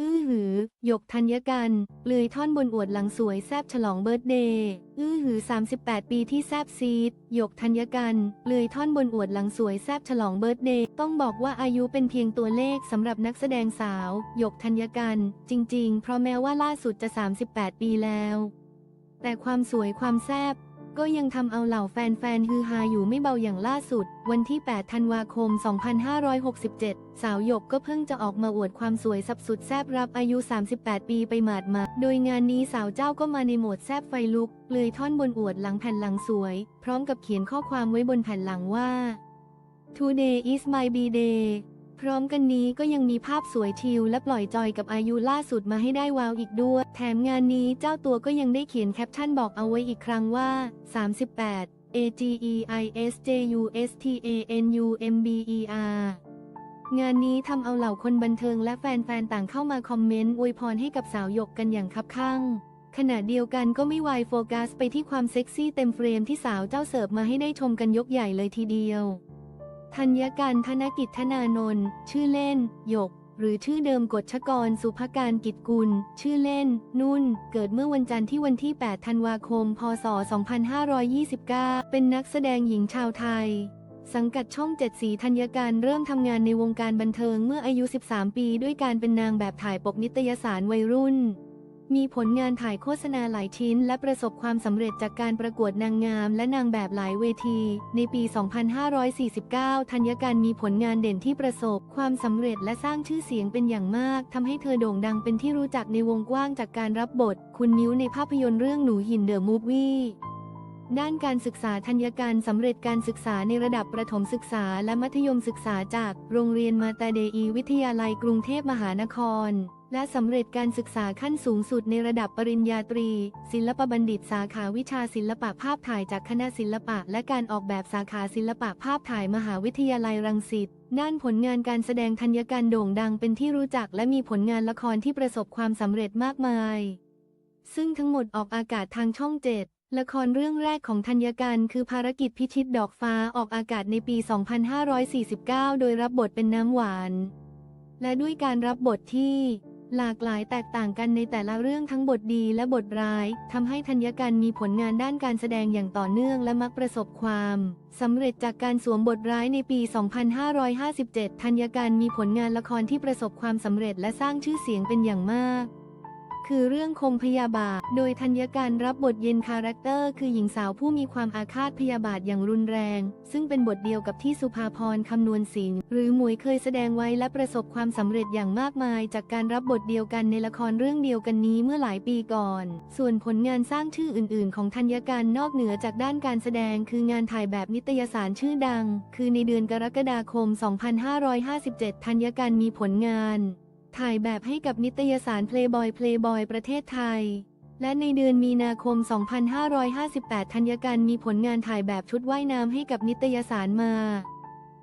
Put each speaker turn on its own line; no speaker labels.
อื้อหือ หยกธัญกันเลือยท่อนบนอวดหลังสวยแซบฉลองเบิร์ตเดย์ อื้อหือ 38 ปีที่แซบซีด หยกธัญกันเลือยท่อนบนอวดหลังสวยแซบฉลองเบิร์ตเดย์ ต้องบอกว่าอายุเป็นเพียงตัวเลขสำหรับนักแสดงสาว หยกธัญกันจริง ๆ เพราะแม้ว่าล่าสุดจะ 38 ปีแล้ว แต่ความสวยความแซบ ก็ยังทำเอาเหล่าแฟนๆฮือฮาอยู่ไม่เบาอย่างล่าสุด วันที่ 8 ธันวาคม 2567 สาวหยกก็เพิ่งจะออกมาอวดความสวยสับสุดแซบรับอายุ 38 ปีไปหมาดมา โดยงานนี้สาวเจ้าก็มาในโหมดแซบไฟลุก เลยท่อนบนอวดหลังแผ่นหลังสวย พร้อมกับเขียนข้อความไว้บนแผ่นหลังว่า Today is my b-day พร้อมกันนี้ก็ยังมีภาพสวยชิลและปล่อยจอยกับอายุล่าสุดมาให้ได้ว้าวอีกด้วย แถมงานนี้เจ้าตัวก็ยังได้เขียนแคปชั่นบอกเอาไว้อีกครั้งว่า 38 A G E I S J U S T A N U M B E R งานนี้ทำเอาเหล่าคนบันเทิงและแฟนๆ ต่างเข้ามาคอมเมนต์อวยพรให้กับสาวหยกกันอย่างคับข้างขณะเดียวกันก็ไม่วายโฟกัสไปที่ความเซ็กซี่เต็มเฟรมที่สาวเจ้าเสิร์ฟมาให้ได้ชมกันยกใหญ่เลยทีเดียว ธัญการธนกิจธนานนท์ชื่อเล่น หยก หรือชื่อเดิมกฎชกรสุภการกิจกุล ชื่อเล่น นุ่น เกิดเมื่อวันจันทร์ที่วันที่ 8 ธันวาคม พศ 2529 เป็นนักแสดงหญิงชาวไทย สังกัดช่องเจ็ดสีธัญการเริ่มทำงานในวงการบันเทิงเมื่ออายุ 13 ปี ด้วยการเป็นนางแบบถ่ายปกนิตยสารวัยรุ่น มีผลงานถ่ายโฆษณาหลายชิ้น และประสบความสำเร็จจากการประกวดนางงาม และนางแบบหลายเวที ในปี 2549 ธัญการมีผลงานเด่นที่ประสบความสำเร็จและสร้างชื่อเสียงเป็นอย่างมากทำให้เธอโด่งดังเป็นที่รู้จักในวงกว้างจากการรับบท คุณมิ้วในภาพยนตร์เรื่องหนูหินเดอะมูฟวี่ด้านการศึกษาธัญการสำเร็จการศึกษาในระดับประถมศึกษาและมัธยมศึกษาจาก โรงเรียนมาตาเดอีวิทยาลัยกรุงเทพมหานคร และสำเร็จการศึกษาขั้นสูงสุดในระดับปริญญาตรี ศิลปบัณฑิตสาขาวิชาศิลปะภาพถ่ายจากคณะศิลปะ และการออกแบบสาขาศิลปะภาพถ่ายมหาวิทยาลัยรังสิตด้านผลงานการแสดงธัญการโด่งดังเป็นที่รู้จักและมีผลงานละครที่ประสบความสำเร็จมากมาย ซึ่งทั้งหมดออกอากาศทางช่องเจ็ดละครเรื่องแรกของธัญการคือภารกิจพิชิตดอกฟ้าออกอากาศในปี 2549 โดยรับบทเป็นน้ำหวาน และด้วยการรับบทที่ หลากหลายแตกต่างกันในแต่ละเรื่องทั้งบทดีและบทร้ายทำให้ธัญการมีผลงานด้านการแสดงอย่างต่อเนื่องและมักประสบความสำเร็จจากการสวมบทร้ายในปี 2557 ธัญการมีผลงานละครที่ประสบความสำเร็จและสร้างชื่อเสียงเป็นอย่างมาก คือเรื่องคมพยาบาท โดยธัญการรับบทเย็นคาแรคเตอร์ คือหญิงสาวผู้มีความอาฆาตพยาบาทอย่างรุนแรง ซึ่งเป็นบทเดียวกับที่สุภาพรคำนวณสิงหรือหมวยเคยแสดงไว้และประสบความสำเร็จอย่างมากมาย จากการรับบทเดียวกันในละครเรื่องเดียวกันนี้เมื่อหลายปีก่อน ส่วนผลงานสร้างชื่ออื่น ๆ ของธัญการนอกเหนือจากด้านการแสดง คืองานถ่ายแบบนิตยสารชื่อดัง คือในเดือนกรกฎาคม 2557 ธัญการมีผลงาน ถ่ายแบบให้กับนิตยสาร Playboy Playboy ประเทศไทย และในเดือนมีนาคม 2558 ธัญการมีผลงานถ่ายแบบชุดว่ายน้ำให้กับนิตยสารมา